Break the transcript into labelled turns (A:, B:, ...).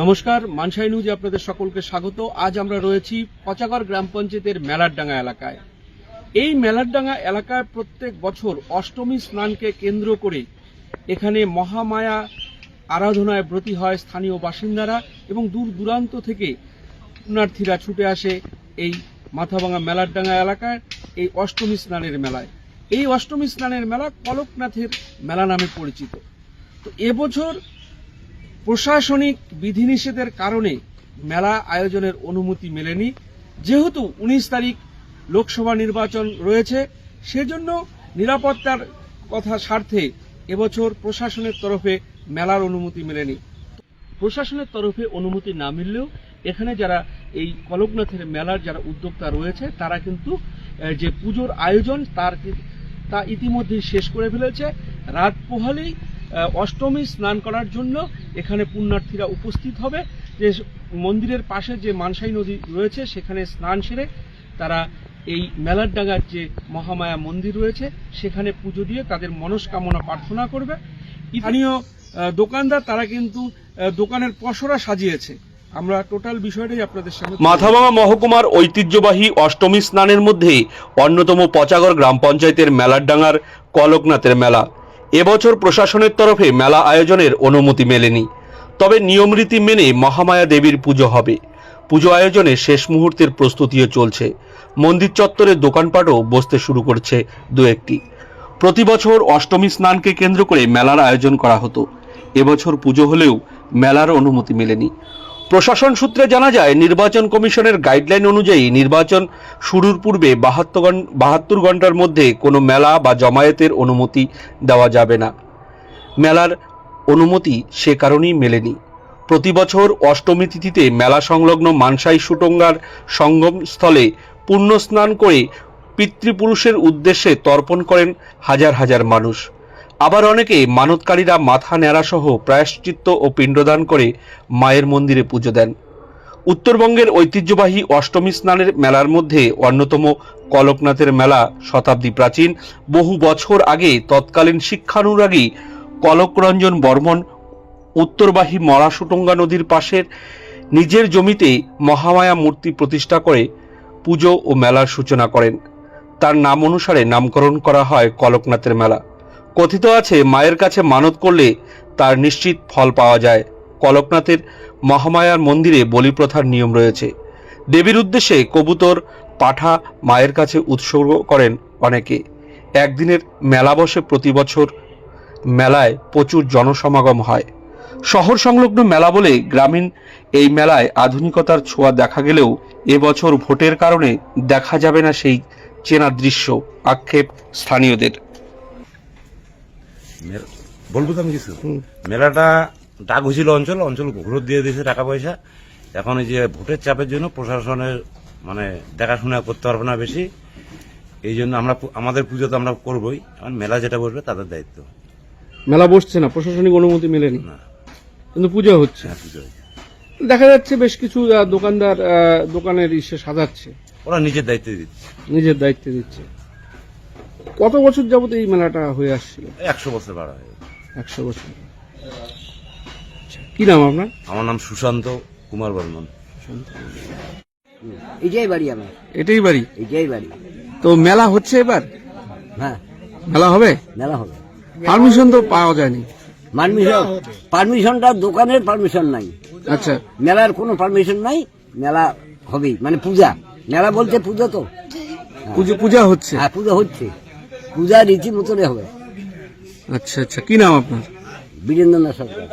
A: নমস্কার, মানসাই নিউজে আপনাদের সকলকে স্বাগত। আজ আমরা রয়েছি পচাগড় গ্রাম পঞ্চায়েতের মেলারডাঙ্গা এলাকায়। এই মেলারডাঙ্গা এলাকায় প্রত্যেক বছর অষ্টমী স্নানকে কেন্দ্র করে এখানে মহামায়া আরাধনায় ব্রতী হয় স্থানীয় বাসিন্দারা এবং দূর দূরান্ত থেকে পুণ্যার্থীরা ছুটে আসে এই মাথাভাঙা মেলারডাঙ্গা এলাকায় এই অষ্টমী স্নানের মেলায়। এই অষ্টমী স্নানের মেলা কলকনাথের মেলা নামে পরিচিত। তো এবছর প্রশাসনিক বিধিনিষেধের কারণে মেলা আয়োজনের অনুমতি মেলেনি। যেহেতু উনিশ তারিখ লোকসভা নির্বাচন রয়েছে, সেজন্য নিরাপত্তার কথা স্বার্থে এবছর প্রশাসনের তরফে মেলার অনুমতি মেলেনি। প্রশাসনের তরফে অনুমতি না মিললেও এখানে যারা এই কলকনাথের মেলার যারা উদ্যোক্তা রয়েছে, তারা কিন্তু যে পুজোর আয়োজন, তার তা ইতিমধ্যেই শেষ করে ফেলেছে। রাত পোহালেই অষ্টমী স্নান করার জন্য এখানে পুণ্যার্থীরা উপস্থিত হবে। যে মন্দিরের পাশে যে মানসাই নদী রয়েছে, সেখানে স্নান সেরে তারা এই মেলার ডাঙ্গার যে মহামায়া মন্দির রয়েছে, সেখানে পুজো দিয়ে তাদের মনস্কামনা প্রার্থনা করবে। স্থানীয় দোকানদার তারা কিন্তু দোকানের পসরা সাজিয়েছে। আমরা টোটাল বিষয়টাই আপনাদের
B: মাথাভাঙা মহকুমার ঐতিহ্যবাহী অষ্টমী স্নানের মধ্যে অন্যতম পচাগড় গ্রাম পঞ্চায়েতের মেলারডাঙ্গার কলকনাথের মেলা। এবছর প্রশাসনের তরফে মেলা আয়োজনের অনুমতি মেলেনি। তবে নিয়মরীতি মেনে মহামায়া দেবীর পুজো হবে। পুজো আয়োজনে শেষ মুহূর্তের প্রস্তুতিও চলছে। মন্দির চত্বরে দোকানপাটও বসতে শুরু করছে দু একটি। প্রতি বছর অষ্টমী স্নানকে কেন্দ্র করে মেলার আয়োজন করা হতো। এবছর পুজো হলেও মেলার অনুমতি মেলেনি। প্রশাসন সূত্রে জানা যায়, নির্বাচন কমিশনের গাইডলাইন অনুযায়ী নির্বাচন শুরুর পূর্বে বাহাত্তর বাহাত্তর ঘণ্টার মধ্যে কোনো মেলা বা জমায়েতের অনুমতি দেওয়া যাবে না। মেলার অনুমতি সে কারণেই মেলেনি। প্রতি বছর অষ্টমী তিথিতে মেলা সংলগ্ন মানসাই সুটঙ্গার সঙ্গম স্থলে পুণ্য স্নান করে পিতৃপুরুষের উদ্দেশ্যে তর্পণ করেন হাজার হাজার মানুষ। আবার অনেকে মানতকারীরা মাথা ন্যাড়াসহ প্রায়শ্চিত্ত ও পিণ্ডদান করে মায়ের মন্দিরে পুজো দেন। উত্তরবঙ্গের ঐতিহ্যবাহী অষ্টমী স্নানের মেলার মধ্যে অন্যতম কলকনাথের মেলা শতাব্দী প্রাচীন। বহু বছর আগে তৎকালীন শিক্ষানুরাগী কলকরঞ্জন বর্মন উত্তরবাহী মরাশুটঙ্গা নদীর পাশের নিজের জমিতে মহামায়া মূর্তি প্রতিষ্ঠা করে পুজো ও মেলার সূচনা করেন। তার নাম অনুসারে নামকরণ করা হয় কলকনাথের মেলা। কথিত আছে, মায়ের কাছে মানত করলে তার নিশ্চিত ফল পাওয়া যায়। কলকনাথের মহামায়ার মন্দিরে বলি প্রথার নিয়ম রয়েছে। দেবীর উদ্দেশ্যে কবুতর, পাঠা মায়ের কাছে উৎসর্গ করেন অনেকে। একদিনের মেলা বসে প্রতি বছর মেলায় প্রচুর জনসমাগম হয়। শহর সংলগ্ন মেলা বলে গ্রামীণ এই মেলায় আধুনিকতার ছোঁয়া দেখা গেলেও এবছর ভোটের কারণে দেখা যাবে না সেই চেনা দৃশ্য, আক্ষেপ স্থানীয়দের।
C: বলব তো আমি কিছু? মেলাটা ডাক হয়েছিল অঞ্চল অঞ্চল ঘুরত দিয়ে দিয়েছে টাকা পয়সা। এখন এই যে ভোটের চাপের জন্য প্রশাসনের মানে দেখাশোনা করতে পারব না বেশি। এই জন্য আমরা আমাদের পুজো তো আমরা করবোই। এখন মেলা যেটা বসবে তাদের দায়িত্ব।
A: মেলা বসছে না প্রশাসনিক অনুমতি মেলেনি।
C: না।
A: কিন্তু পুজো হচ্ছে।
C: হ্যাঁ পুজো হয়েছে।
A: দেখা যাচ্ছে বেশ কিছু দোকানদার দোকানের ইসে সাজাচ্ছে।
C: ওরা নিজের দায়িত্ব দিচ্ছে।
A: নিজের দায়িত্বে দিচ্ছে। কত বছর যাবত এই মেলাটা হয়ে আসছিল?
C: একশো বছর বাড়া হয়ে
A: একশো বছর। আচ্ছা, কি নাম আপনার?
C: আমার নাম সুশান্ত কুমার বর্মন।
D: এটাই বাড়ি আমার।
A: এটাই বাড়ি?
D: এটাই বাড়ি।
A: তো মেলা হচ্ছে এবার?
D: হ্যাঁ।
A: মেলা হবে?
D: মেলা হবে।
A: পারমিশন তো পাওয়া যায়নি।
D: পারমিশন? পারমিশনটা দোকানের পারমিশন নাই।
A: আচ্ছা।
D: মেলার কোনো পারমিশন নাই মেলা হবেই। মানে পূজা। মেলা বলতে পূজা তো।
A: পুজো পূজা হচ্ছে।
D: হ্যাঁ পূজা হচ্ছে। পূজা রীতি মতনে হবে।
A: আচ্ছা আচ্ছা। কি নাম আপনার?
D: বীরেন্দ্রনাথ সরকার।